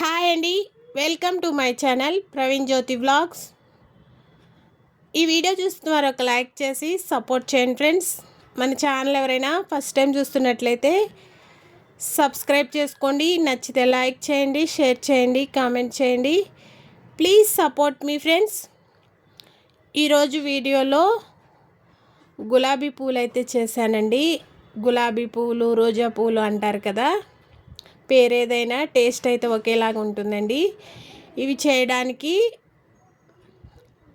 Hi అండి. Welcome to my channel Praveen Jyothi vlogs ఈ video చూస్తున్నారు ఒక లైక్ చేసి సపోర్ట్ చేయండి ఫ్రెండ్స్ మన ఛానల్ ఎవరైనా ఫస్ట్ టైం చూస్తున్నట్లయితే సబ్స్క్రైబ్ చేసుకోండి. నచ్చితే లైక్ చేయండి షేర్ చేయండి కామెంట్ చేయండి. ప్లీజ్ సపోర్ట్ మీ ఫ్రెండ్స్ ఈరోజు వీడియోలో గులాబీ పూలు అయితే చేశానండి. గులాబీ పూలు రోజా పూలు అంటారు కదా. పేరు ఏదైనా టేస్ట్ అయితే ఒకేలాగా ఉంటుందండి. ఇవి చేయడానికి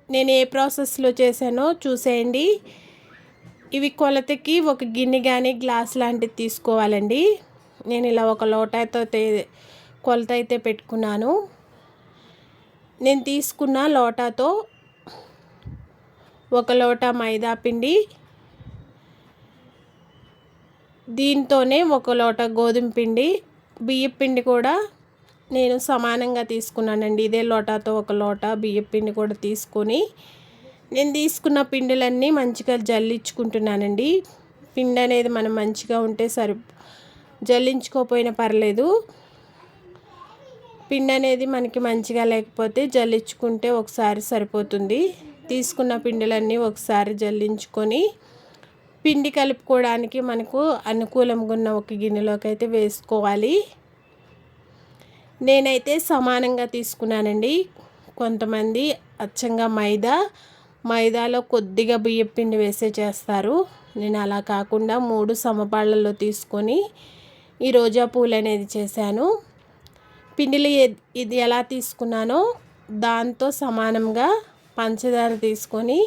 నేను ఏ ప్రాసెస్లో చేశానో చూసేయండి. ఇవి కొలతకి ఒక గిన్నె కానీ గ్లాస్ లాంటిది తీసుకోవాలండి. నేను ఇలా ఒక లోటాతో కొలత అయితే పెట్టుకున్నాను. నేను తీసుకున్న లోటాతో ఒక లోటా మైదా పిండి దీంతోనే ఒక లోట గోధుమ పిండి బియ్యపిండి కూడా నేను సమానంగా తీసుకున్నానండి. ఇదే లోటాతో ఒక లోట బియ్యపిండి కూడా తీసుకొని నేను తీసుకున్న పిండిలన్నీ మంచిగా జల్లించుకుంటున్నానండి. పిండి అనేది మనం మంచిగా ఉంటే సరి జల్లించుకోపోయినా పర్లేదు. పిండి అనేది మనకి మంచిగా లేకపోతే జల్లించుకుంటే ఒకసారి సరిపోతుంది. తీసుకున్న పిండిలన్నీ ఒకసారి జల్లించుకొని పిండి కలుపుకోవడానికి మనకు అనుకూలంగా ఉన్న ఒక గిన్నెలోకి అయితే వేసుకోవాలి. నేనైతే సమానంగా తీసుకున్నానండి. కొంతమంది అచ్చంగా మైదా మైదాలో కొద్దిగా బియ్యం పిండి వేసే చేస్తారు. నేను అలా కాకుండా మూడు సమపాళ్ళలో తీసుకొని ఈ రోజా పూలు అనేది చేశాను. పిండిలు ఇది ఎలా తీసుకున్నానో దాంతో సమానంగా పంచదార తీసుకొని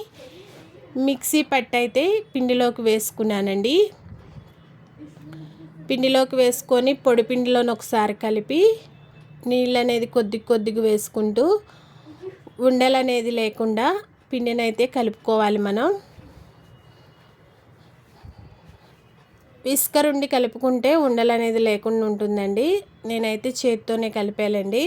మిక్సీ పట్టయితే పిండిలోకి వేసుకున్నానండి. పిండిలోకి వేసుకొని పొడి పిండిలోని ఒకసారి కలిపి నీళ్ళు అనేది కొద్ది కొద్దిగా వేసుకుంటూ ఉండలు అనేది లేకుండా పిండిని అయితే కలుపుకోవాలి మనం. విస్కరుండి కలుపుకుంటే ఉండలు అనేది లేకుండా ఉంటుందండి. నేనైతే చేతితోనే కలిపాలండి.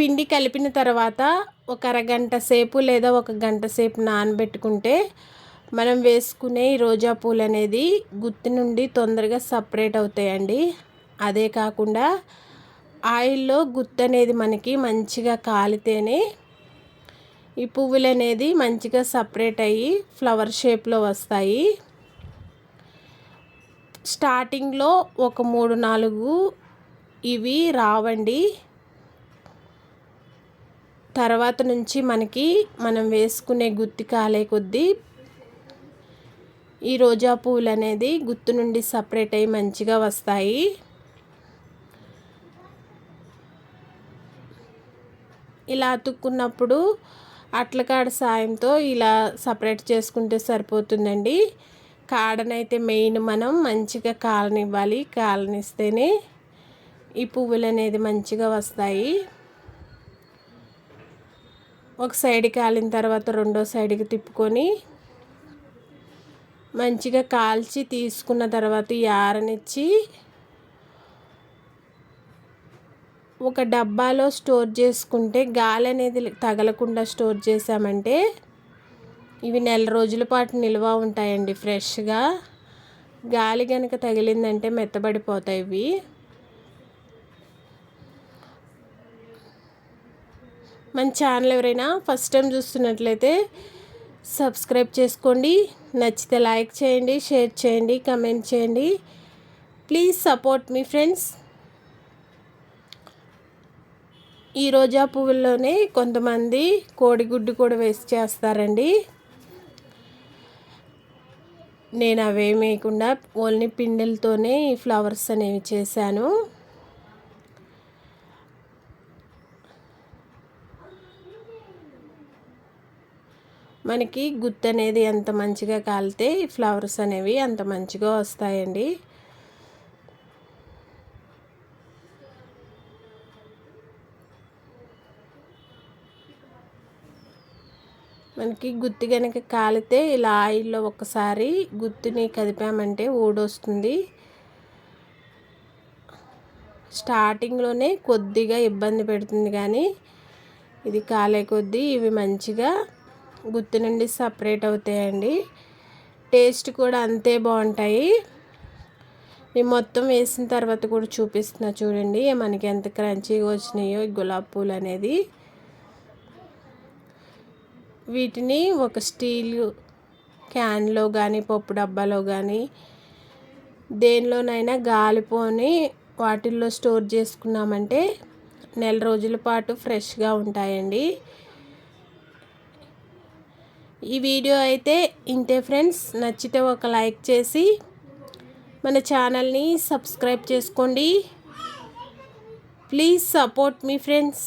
పిండి కలిపిన తర్వాత ఒక అరగంట సేపు లేదా ఒక గంట సేపు నానబెట్టుకుంటే మనం వేసుకునే రోజా పూలు అనేది గుత్తి నుండి తొందరగా సపరేట్ అవుతాయండి. అదే కాకుండా ఆయిల్లో గుత్తి అనేది మనకి మంచిగా కాలితేనే ఈ పువ్వులు అనేది మంచిగా సపరేట్ అయ్యి ఫ్లవర్ షేప్లో వస్తాయి. స్టార్టింగ్లో ఒక మూడు నాలుగు ఇవి రావండి. తర్వాత నుంచి మనకి మనం వేసుకునే గుత్తి కాలే కొద్దీ ఈ రోజా పువ్వులు అనేది గుత్తు నుండి సపరేట్ అయ్యి మంచిగా వస్తాయి. ఇలా అతుక్కున్నప్పుడు అట్లకాడ సాయంతో ఇలా సపరేట్ చేసుకుంటే సరిపోతుందండి. కాడనైతే మెయిన్ మనం మంచిగా కాలనివ్వాలి కాలనిస్తేనే ఈ పువ్వులు అనేది మంచిగా వస్తాయి. ఒక సైడ్ కాలిన తర్వాత రెండో సైడ్కి తిప్పుకొని మంచిగా కాల్చి తీసుకున్న తర్వాత ఈ ఆరనిచ్చి ఒక డబ్బాలో స్టోర్ చేసుకుంటే గాలి అనేది తగలకుండా స్టోర్ చేసామంటే ఇవి నెల రోజుల పాటు నిల్వ ఉంటాయండి ఫ్రెష్గా. గాలి కనుక తగిలిందంటే మెత్తబడిపోతాయి ఇవి. మన ఛానల్ ఎవరైనా ఫస్ట్ టైం చూస్తున్నట్లయితే సబ్స్క్రైబ్ చేసుకోండి. నచ్చితే లైక్ చేయండి షేర్ చేయండి కమెంట్ చేయండి. ప్లీజ్ సపోర్ట్ మీ ఫ్రెండ్స్. ఈ రోజా పువ్వుల్లోనే కొంతమంది కోడిగుడ్డు కూడా వేసి చేస్తారండి. నేను అవేమేయకుండా ఓన్లీ పిండిలతోనే ఈ ఫ్లవర్స్ అనేవి చేశాను. మనకి గుత్త అనేది ఎంత మంచిగా కాలితే ఫ్లవర్స్ అనేవి అంత మంచిగా వస్తాయండి. మనకి గుత్తి కనుక కాలితే ఇలా ఆయిల్లో ఒకసారి గుత్తిని కదిపామంటే ఊడొస్తుంది. స్టార్టింగ్లోనే కొద్దిగా ఇబ్బంది పెడుతుంది కానీ ఇది కాలే కొద్దీ ఇవి మంచిగా గుత్తి నుండి సపరేట్ అవుతాయండి. టేస్ట్ కూడా అంతే బాగుంటాయి. నేను మొత్తం వేసిన తర్వాత కూడా చూపిస్తున్నా చూడండి మనకి ఎంత క్రంచీగా వచ్చినాయో గులాబ్ గులాబీ పూలు అనేది. వీటిని ఒక స్టీల్ క్యాన్లో కానీ పప్పు డబ్బాలో కానీ దేనిలోనైనా గాలిపోని వాటిల్లో స్టోర్ చేసుకున్నామంటే నెల రోజుల పాటు ఫ్రెష్గా ఉంటాయండి. ఈ వీడియో అయితే ఇంతే ఫ్రెండ్స్. నచ్చితే ఒక లైక్ చేసి మన ఛానల్ని సబ్స్క్రైబ్ చేసుకోండి. ప్లీజ్ సపోర్ట్ మీ ఫ్రెండ్స్.